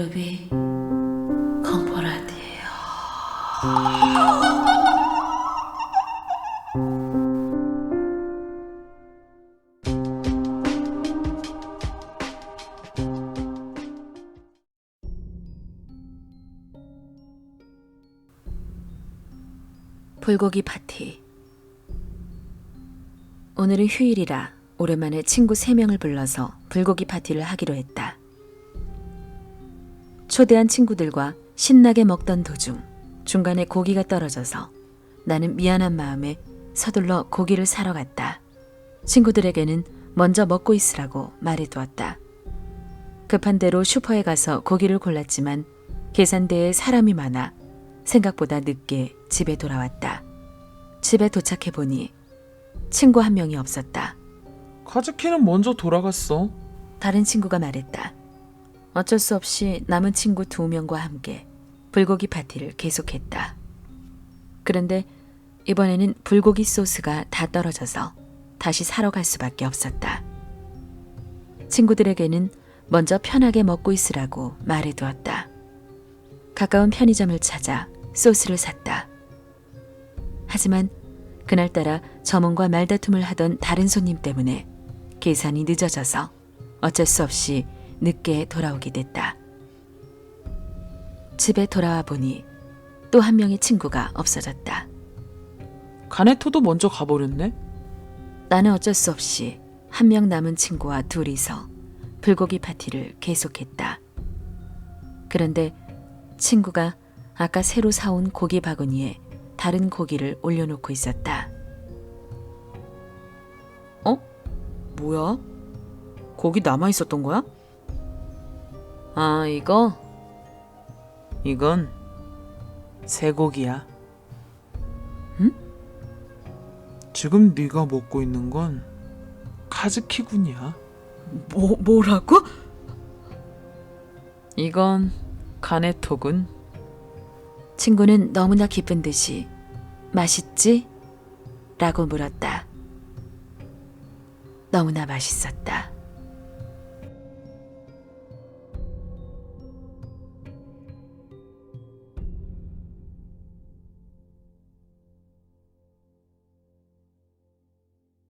루비 컴포라디에요. 불고기 파티. 오늘은 휴일이라 오랜만에 친구 3명을 불러서 불고기 파티를 하기로 했다. 초대한 친구들과 신나게 먹던 도중 중간에 고기가 떨어져서 나는 미안한 마음에 서둘러 고기를 사러 갔다. 친구들에게는 먼저 먹고 있으라고 말해두었다. 급한 대로 슈퍼에 가서 고기를 골랐지만 계산대에 사람이 많아 생각보다 늦게 집에 돌아왔다. 집에 도착해 보니 친구 한 명이 없었다. 카즈키는 먼저 돌아갔어. 다른 친구가 말했다. 어쩔 수 없이 남은 친구 두 명과 함께 불고기 파티를 계속했다. 그런데 이번에는 불고기 소스가 다 떨어져서 다시 사러 갈 수밖에 없었다. 친구들에게는 먼저 편하게 먹고 있으라고 말해두었다. 가까운 편의점을 찾아 소스를 샀다. 하지만 그날따라 점원과 말다툼을 하던 다른 손님 때문에 계산이 늦어져서 어쩔 수 없이 늦게 돌아오게 됐다. 집에 돌아와 보니 또 한 명의 친구가 없어졌다. 가네토도 먼저 가버렸네. 나는 어쩔 수 없이 한 명 남은 친구와 둘이서 불고기 파티를 계속했다. 그런데 친구가 아까 새로 사온 고기 바구니에 다른 고기를 올려놓고 있었다. 어? 뭐야? 고기 남아 있었던 거야? 아, 이거? 이건 쇠고기야. 응? 지금 네가 먹고 있는 건 카즈키군이야. 뭐, 뭐라고? 이건 가네토군. 친구는 너무나 기쁜 듯이 맛있지? 라고 물었다. 너무나 맛있었다.